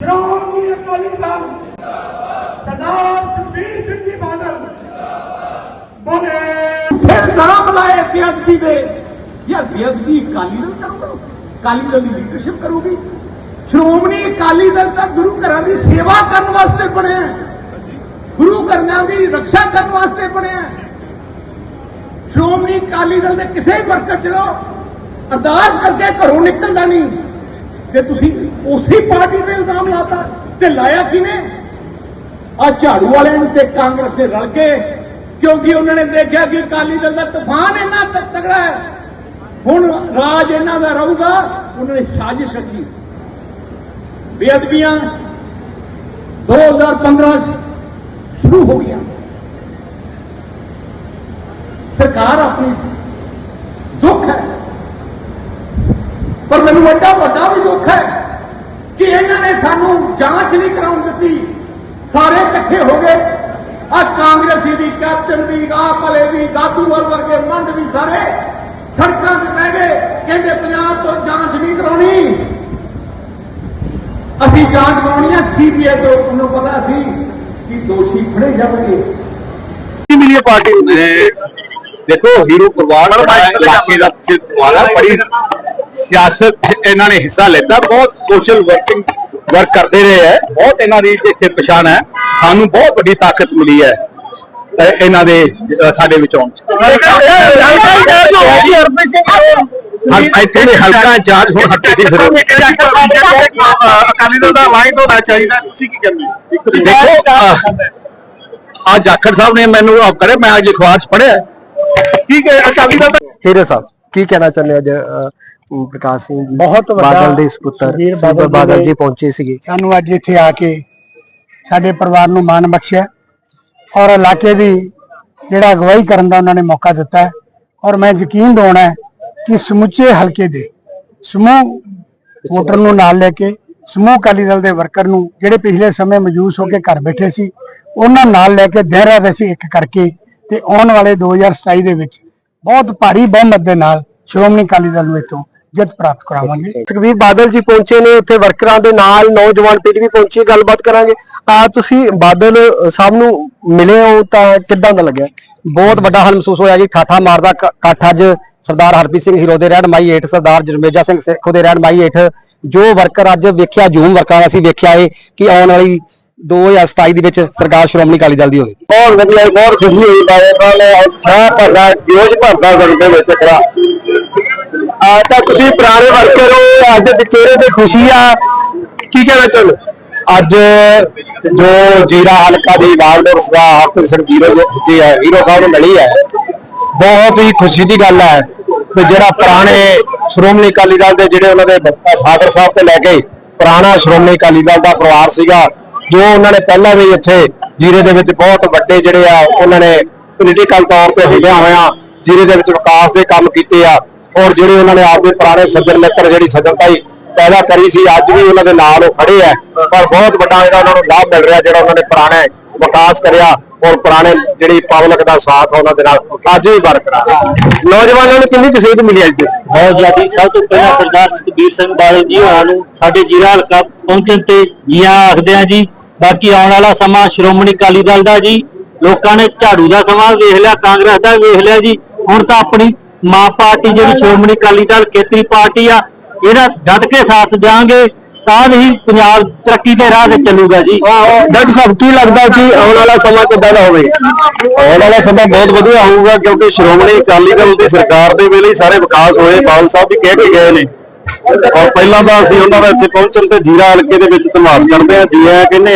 ਸ਼੍ਰੋਮਣੀ ਅਕਾਲੀ ਦਲ, ਸਰਦਾਰ ਸੁਖਬੀਰ ਸਿੰਘ ਜੀ ਬਾਦਲ, ਬੋਲੇ। ਫਿਰ ਨਾਮ ਲਾਏ ਬੇਅਦਬੀ ਦੇ। ਯਾਰ ਬੇਅਦਬੀ ਅਕਾਲੀ ਦਲ ਕਰੂਗਾ। ਅਕਾਲੀ ਦਲ ਦੀ ਲੀਡਰਸ਼ਿਪ ਕਰੂਗੀ। ਸ਼੍ਰੋਮਣੀ ਅਕਾਲੀ ਦਲ ਤਾਂ ਗੁਰੂ ਘਰਾਂ ਦੀ ਸੇਵਾ ਕਰਨ ਵਾਸਤੇ ਬਣਿਆ ਗੁਰੂ ਘਰਾਂ ਦੀ ਰੱਖਿਆ ਕਰਨ ਵਾਸਤੇ ਬਣਿਆ ਸ਼੍ਰੋਮਣੀ ਅਕਾਲੀ ਦਲ ਦੇ ਕਿਸੇ ਵਰਕਰ ਚਲੋ ਅਰਦਾਸ ਕਰਕੇ ਘਰੋਂ ਨਿਕਲਦਾ ਨਹੀਂ। ਤੇ ਤੁਸੀਂ ਉਸੇ ਪਾਰਟੀ ਤੇ ਇਲਜ਼ਾਮ ਲਾਤਾ ਤੇ ਲਾਇਆ ਕਿਨੇ ਆ ਝਾੜੂ ਵਾਲਿਆਂ ਨੂੰ ਤੇ ਕਾਂਗਰਸ ਨੇ ਰਲ ਕੇ, ਕਿਉਂਕਿ ਉਹਨਾਂ ਨੇ ਦੇਖਿਆ ਕਿ ਅਕਾਲੀ ਦਲ ਦਾ ਤੂਫਾਨ ਇੰਨਾ ਤ- ਤਗੜਾ ਹੈ। ਹੁਣ ਰਾਜ ਇਹਨਾਂ ਦਾ ਰਹੂਗਾ, ਉਹਨਾਂ ਨੇ ਸਾਜ਼ਿਸ਼ ਰਚੀ ਬੇਅਦਬੀਆਂ 2015 ਚ ਸ਼ੁਰੂ ਹੋ ਗਈਆਂ। ਸਰਕਾਰ ਆਪਣੀ ਸੀ। ਦੁੱਖ ਹੈ। ਪਰ ਮੈਨੂੰ ਵੱਡਾ ਵੱਡਾ ਵੀ ਦੁੱਖ ਹੈ। ਕਿ ਇਹਨਾਂ ਨੇ ਸਾਨੂੰ ਜਾਂਚ ਨਹੀਂ ਕਰਾਉਣ ਦਿੱਤੀ। ਸਾਰੇ ਇਕੱਠੇ ਹੋ ਗਏ। ਆ ਕਾਂਗਰਸੀ ਦੀ ਕੈਪਟਨ ਦੀ ਆਪ ਵਾਲੇ ਵੀ ਦਾਦੂਵਾਲ ਵਰਗੇ ਮੰਡ ਵੀ ਸਾਰੇ ਸੜਕਾਂ ਤੇ ਬਹਿ ਗਏ। ਕਹਿੰਦੇ ਪੰਜਾਬ ਤੋਂ ਜਾਂਚ ਨਹੀਂ ਕਰਾਉਣੀ। ਅਸੀਂ ਜਾਂਚ ਕਰਾਉਣੀ ਹੈ ਸੀਬੀਆਈ ਤੋਂ ਉਹਨੂੰ ਪਤਾ ਸੀ ਕਿ ਦੋਸ਼ੀ ਫੜੇ ਜਾਣਗੇ। ਮਿਲੀ ਹੈ ਪਾਰਟੀ ਨੇ? ਦੇਖੋ ਹੀਰੋ ਪਰਿਵਾਰ ਇਲਾਕੇ ਦਾ ਦੁਆਰਾ ਬੜੀ ਸਿਆਸਤ ਇਹਨਾਂ ਨੇ ਹਿੱਸਾ ਲੈਤਾ ਬਹੁਤ ਸੋਸ਼ਲ ਵਰਕਿੰਗ ਵਰਕ ਕਰਦੇ ਰਹੇ ਹੈ ਬਹੁਤ ਇਹਨਾਂ ਦੀ ਇੱਥੇ ਪਛਾਣ ਹੈ ਸਾਨੂੰ ਬਹੁਤ ਵੱਡੀ ਤਾਕਤ ਮਿਲੀ ਹੈ ਇਹਨਾਂ ਦੇ ਸਾਡੇ ਵਿੱਚ ਆਉਣ ਇੱਥੇ ਹਲਕਾ ਇੰਚਾਰਜ ਹੁਣ ਹੱਟੇ ਸੀ ਫਿਰ ਅਕਾਲੀ ਦਲ ਦਾ ਲਾਈਨ ਹੋਣਾ ਚਾਹੀਦਾ ਤੁਸੀਂ ਕੀ ਕਹਿੰਦੇ ਦੇਖੋ ਅੱਜ ਜਾਖੜ ਸਾਹਿਬ ਨੇ ਮੈਨੂੰ ਆਪ ਕਰੇ ਮੈਂ ਅੱਜ ਅਖਬਾਰ 'ਚ ਪੜਿਆ ਠੀਕ ਹੈ ਅਕਾਲੀ ਦਲ ਦਾ ਹੀਰੇ ਸਾਹਿਬ ਕੀ ਕਹਿਣਾ ਚਾਹੁੰਦੇ ਅੱਜ ਪ੍ਰਕਾਸ਼ ਸਿੰਘ ਜੀ ਬਹੁਤ ਵੱਡਾ ਬਾਦਲ ਦੇ ਸੁਪੁੱਤਰ ਸੁਖਬੀਰ ਬਾਦਲ ਬਾਦਲ ਜੀ ਜੀ ਪਹੁੰਚੇ ਸੀਗੇ। ਸਾਨੂੰ ਅੱਜ ਇੱਥੇ ਆ ਕੇ ਸਾਡੇ ਪਰਿਵਾਰ ਨੂੰ ਮਾਣ ਬਖਸ਼ਿਆ ਔਰ ਇਲਾਕੇ ਦੀ ਜਿਹੜਾ ਅਗਵਾਈ ਕਰਨ ਦਾ ਉਹਨਾਂ ਨੇ ਮੌਕਾ ਦਿੱਤਾ ਹੈ ਔਰ ਮੈਂ ਯਕੀਨ ਦਿਵਾਉਣਾ ਹੈ ਕਿ ਸਮੁੱਚੇ ਹਲਕੇ ਦੇ ਸਮੂਹ ਵੋਟਰ ਨੂੰ ਨਾਲ ਲੈ ਕੇ ਸਮੂਹ ਅਕਾਲੀ ਦਲ ਦੇ ਵਰਕਰ ਨੂੰ ਜਿਹੜੇ ਪਿਛਲੇ ਸਮੇਂ ਮਜੂਸ ਹੋ ਕੇ ਘਰ ਬੈਠੇ ਸੀ ਉਹਨਾਂ ਨਾਲ ਲੈ ਕੇ ਦਿਨ ਰਾਤ ਅਸੀਂ ਇੱਕ ਕਰਕੇ ਤੇ ਆਉਣ ਵਾਲੇ 2027 ਦੇ ਵਿੱਚ ਬਹੁਤ ਭਾਰੀ ਬਹੁਮਤ ਦੇ ਨਾਲ ਸ਼੍ਰੋਮਣੀ ਅਕਾਲੀ ਦਲ ਨੂੰ ਇੱਥੋਂ ਜਿੱਤ ਪ੍ਰਾਪਤ ਕਰਾਵਾਂਗੇ। ਸੁਖਬੀਰ ਬਾਦਲ ਜੀ ਪਹੁੰਚੇ ਨੇ ਉੱਥੇ ਵਰਕਰਾਂ ਦੇ ਨਾਲ ਨੌਜਵਾਨ ਪੀੜ੍ਹੀ ਵੀ ਪਹੁੰਚੀ ਗੱਲਬਾਤ ਕਰਾਂਗੇ। ਆ ਤੁਸੀਂ ਬਾਦਲ ਸਾਹਿਬ ਨੂੰ ਮਿਲੇ ਹੋ ਤਾਂ ਕਿੱਦਾਂ ਦਾ ਲੱਗਿਆ? ਬਹੁਤ ਵੱਡਾ ਹਾਲ ਮਹਿਸੂਸ ਹੋਇਆ ਜੀ। ਠਾਠਾ ਮਾਰਦਾ ਕ- ਇਕੱਠ ਅੱਜ ਸਰਦਾਰ ਹਰਪ੍ਰੀਤ ਸਿੰਘ ਹੀਰੋ ਦੇ ਰਹਿਨਮਾਈ ਹੇਠ ਸਰਦਾਰ ਜਰਮੇਜਾ ਸਿੰਘ ਸੇਖੋ ਦੇ ਰਹਿਨਮਾਈ ਹੇਠ। ਜੋ ਵਰਕਰ ਅੱਜ ਵੇਖਿਆ ਜੂਮ ਵਰਕਰਾਂ ਦਾ ਅਸੀਂ ਵੇਖਿਆ ਏ ਕਿ ਆਉਣ ਵਾਲੀ 2027 ਦੇ ਵਿੱਚ ਸਰਕਾਰ ਸ਼੍ਰੋਮਣੀ ਅਕਾਲੀ ਦਲ ਦੀ ਹੋਵੇ। ਬਹੁਤ ਵਧੀਆ ਬਹੁਤ ਖੁਸ਼ੀ ਹੋਈ ਬਾਦਲ ਨੇ ਉਤਸ਼ਾਹ ਭਰਦਾ ਜੋਸ਼ ਭਰਦਾ ਕਰਦੇ ਵਿੱਚ ਆ ਤਾਂ ਤੁਸੀਂ ਪੁਰਾਣੇ ਵਰਕਰ ਹੋ, ਅੱਜ ਦੇ ਚਿਹਰੇ ਤੇ ਖੁਸ਼ੀ ਆ। ਕੀ ਕਹਿਣਾ ਚਾਹੁੰਦੇ? ਅੱਜ ਜੋ ਜੀਰਾ ਹਲਕਾ ਦੀ ਵਾਰਡਰ ਸਦਾ ਹਰਪ੍ਰੀਤ ਸਿੰਘ ਜੀਰੋ ਜੀ ਹੈ ਹੀਰੋ ਸਾਹਿਬ ਨੂੰ ਮਿਲੀ ਹੈ, ਬਹੁਤ ਹੀ ਖੁਸ਼ੀ ਦੀ ਗੱਲ ਹੈ ਕਿ ਜਿਹੜਾ ਪੁਰਾਣੇ ਸ਼੍ਰੋਮਣੀ ਅਕਾਲੀ ਦਲ ਦੇ ਜਿਹੜੇ ਉਹਨਾਂ ਦੇ ਫਾਦਰ ਸਾਹਿਬ ਤੋਂ ਲੈ ਕੇ ਪੁਰਾਣਾ ਸ਼੍ਰੋਮਣੀ ਅਕਾਲੀ ਦਲ ਦਾ ਪਰਿਵਾਰ ਸੀਗਾ, ਜੋ ਉਹਨਾਂ ਨੇ ਪਹਿਲਾਂ ਵੀ ਇੱਥੇ ਜੀਰੇ ਦੇ ਵਿੱਚ ਬਹੁਤ ਵੱਡੇ ਜਿਹੜੇ ਆ, ਉਹਨਾਂ ਨੇ ਪੋਲੀਟੀਕਲ ਤੌਰ ਤੇ ਹੁੰਦਿਆਂ ਹੋਇਆ, ਜੀਰੇ ਦੇ ਵਿੱਚ ਵਿਕਾਸ ਦੇ ਕੰਮ ਕੀਤੇ ਆ। ਔਰ ਜਿਹੜੇ ਉਹਨਾਂ ਨੇ ਆਪਦੇ ਪੁਰਾਣੇ ਸੱਜਣ ਮਿੱਤਰ ਜਿਹੜੀ ਸੱਜਣਤਾਈ ਪੈਦਾ ਕਰੀ ਸੀ, ਅੱਜ ਵੀ ਉਹਨਾਂ ਦੇ ਨਾਲ ਉਹ ਖੜੇ ਆ। ਪਰ ਬਹੁਤ ਵੱਡਾ ਜਿਹੜਾ ਉਹਨਾਂ ਨੂੰ ਲਾਭ ਮਿਲ ਰਿਹਾ, ਜਿਹੜਾ ਉਹਨਾਂ ਨੇ ਪੁਰਾਣੇ ਵਿਕਾਸ ਕਰਿਆ ਔਰ ਪੁਰਾਣੇ ਜਿਹੜੀ ਪਬਲਿਕ ਦਾ ਸਾਥ ਉਹਨਾਂ ਦੇ ਨਾਲ ਅੱਜ ਵੀ ਬਰਕਰਾਰ ਨੌਜਵਾਨਾਂ ਨੂੰ ਕਿੰਨੀ ਤਸੀਦ ਮਿਲੀ ਅੱਜ ਦੇ? ਬਹੁਤ ਜ਼ਿਆਦਾ। ਸਭ ਤੋਂ ਪਹਿਲਾਂ ਸਰਦਾਰ ਸੁਖਬੀਰ ਸਿੰਘ ਬਾਦਲ ਜੀ ਹੋਰਾਂ ਨੂੰ ਸਾਡੇ ਜ਼ਿਲ੍ਹਾ ਹਲਕਾ ਪਹੁੰਚਣ ਤੇ ਜੀਆਂ ਆਖਦੇ ਆ ਜੀ, ਬਾਕੀ ਆਉਣ ਵਾਲਾ ਸਮਾਂ ਸ਼੍ਰੋਮਣੀ ਅਕਾਲੀ ਦਲ ਦਾ ਜੀ, ਲੋਕਾਂ ਨੇ ਝਾੜੂ ਦਾ ਸਮਾਂ ਵੇਖ ਲਿਆ, ਕਾਂਗਰਸ ਦਾ ਵੇਖ ਲਿਆ ਜੀ, ਹੁਣ ਤਾਂ ਆਪਣੀ ਮਾਂ ਪਾਰਟੀ ਜਿਹੜੀ ਸ਼੍ਰੋਮਣੀ ਅਕਾਲੀ ਦਲ ਖੇਤਰੀ ਪਾਰਟੀ ਆ ਇਹਦਾ ਡਟ ਕੇ ਸਾਥ ਦਿਆਂਗੇ ਤਾਂ ਹੀ ਪੰਜਾਬ ਤਰੱਕੀ ਦੇ ਰਾਹ ਤੇ ਚੱਲੂਗਾ ਜੀ। ਡਾਕਟਰ ਸਾਹਿਬ ਕੀ ਲੱਗਦਾ ਕਿ ਆਉਣ ਵਾਲਾ ਸਮਾਂ ਕਿੱਦਾਂ ਦਾ ਹੋਵੇ? ਆਉਣ ਵਾਲਾ ਸਮਾਂ ਬਹੁਤ ਵਧੀਆ ਹੋਊਗਾ ਕਿਉਂਕਿ ਸ਼੍ਰੋਮਣੀ ਅਕਾਲੀ ਦਲ ਦੀ ਸਰਕਾਰ ਦੇ ਵੇਲੇ ਹੀ ਸਾਰੇ ਵਿਕਾਸ ਹੋਏ ਬਾਦਲ ਸਾਹਿਬ ਵੀ ਕਹਿ ਕੇ ਗਏ ਨੇ। ਔਰ ਪਹਿਲਾਂ ਤਾਂ ਅਸੀਂ ਉਹਨਾਂ ਦਾ ਇੱਥੇ ਪਹੁੰਚਣ ਤੇ ਜੀਰਾ ਹਲਕੇ ਦੇ ਵਿੱਚ ਧੰਨਵਾਦ ਕਰਦੇ ਹਾਂ ਜੀ ਆਇਆਂ ਕਹਿੰਦੇ